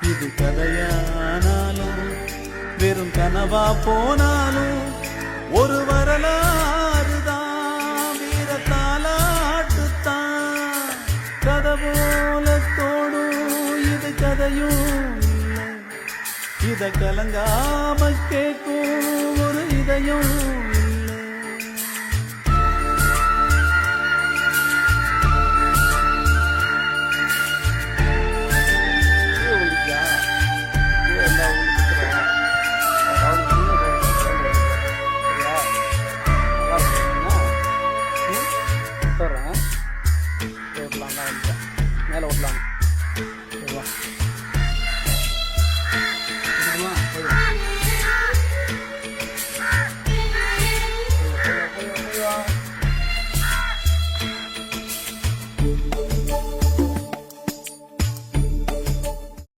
இது கதையானாலும் வெறும் கனவா போனாலும் ஒரு வரலாறு தான் வீரத்தாலாட்டுத்தான் கதை போல தோடும் இது கதையும் இதை இத கலங்காம கேட்கும் ஒரு இதயம் inte. Med Låtland.